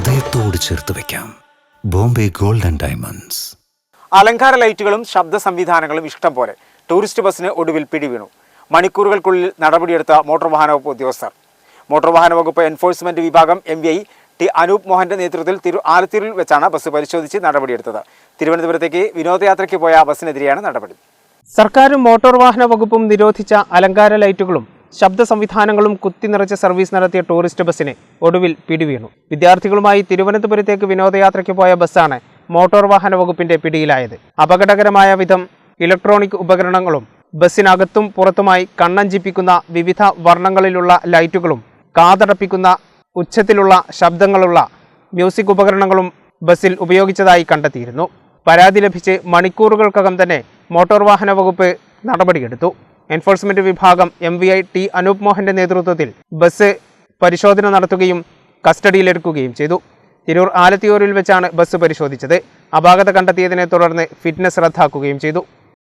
ഹൃദയത്തോട് ചേർത്ത് വെക്കാം. Bombay gold and diamonds. അലങ്കാര ലൈറ്റുകളും ശബ്ദ സംവിധാനങ്ങളും ഇഷ്ടം പോലെ. ടൂറിസ്റ്റ് ബസ്സിന് ഒടുവിൽ പിടിവീണു. മണിക്കൂറുകൾക്കുള്ളിൽ നടപടിയെടുത്ത മോട്ടോർ വാഹന വകുപ്പ് ഉദ്യോഗസ്ഥർ. മോട്ടോർ വാഹന വകുപ്പ് എൻഫോഴ്സ്മെന്റ് വിഭാഗം M V I T Anoop മോഹന്റെ നേതൃത്വത്തിൽ തിരു ആലത്തൂരിൽ വെച്ചാണ് ബസ് പരിശോധിച്ച് നടപടിയെടുത്തത്. തിരുവനന്തപുരത്തേക്ക് വിനോദയാത്രയ്ക്ക് പോയ ബസ്സിനെതിരെയാണ് നടപടി. സർക്കാരും മോട്ടോർ വാഹന വകുപ്പും നിരോധിച്ച അലങ്കാര ലൈറ്റുകളും ശബ്ദ സംവിധാനങ്ങളും കുത്തി കുത്തിനിറച്ച സർവീസ് നടത്തിയ ടൂറിസ്റ്റ് ബസ്സിനെ ഒടുവിൽ പിടിവീണു. വിദ്യാർത്ഥികളുമായി തിരുവനന്തപുരത്തേക്ക് വിനോദയാത്രയ്ക്ക് പോയ ബസ്സാണ് മോട്ടോർ വാഹന വകുപ്പിന്റെ പിടിയിലായത്. അപകടകരമായ വിധം ഇലക്ട്രോണിക് ഉപകരണങ്ങളും ബസ്സിനകത്തും പുറത്തുമായി കണ്ണഞ്ചിപ്പിക്കുന്ന വിവിധ വർണങ്ങളിലുള്ള ലൈറ്റുകളും കാതടപ്പിക്കുന്ന ഉച്ചത്തിലുള്ള ശബ്ദങ്ങളുള്ള മ്യൂസിക് ഉപകരണങ്ങളും ബസ്സിൽ ഉപയോഗിച്ചതായി കണ്ടെത്തിയിരുന്നു. പരാതി ലഭിച്ച് മണിക്കൂറുകൾക്കകം തന്നെ മോട്ടോർ വാഹന വകുപ്പ് നടപടിയെടുത്തു. എൻഫോഴ്സ്മെന്റ് വിഭാഗം M V I T Anoop മോഹന്റെ നേതൃത്വത്തിൽ ബസ് പരിശോധന നടത്തുകയും കസ്റ്റഡിയിലെടുക്കുകയും ചെയ്തു. തിരൂർ ആലത്തിയൂരിൽ വെച്ചാണ് ബസ് പരിശോധിച്ചത്. അപാകത കണ്ടെത്തിയതിനെ തുടർന്ന് ഫിറ്റ്നസ് റദ്ദാക്കുകയും ചെയ്തു.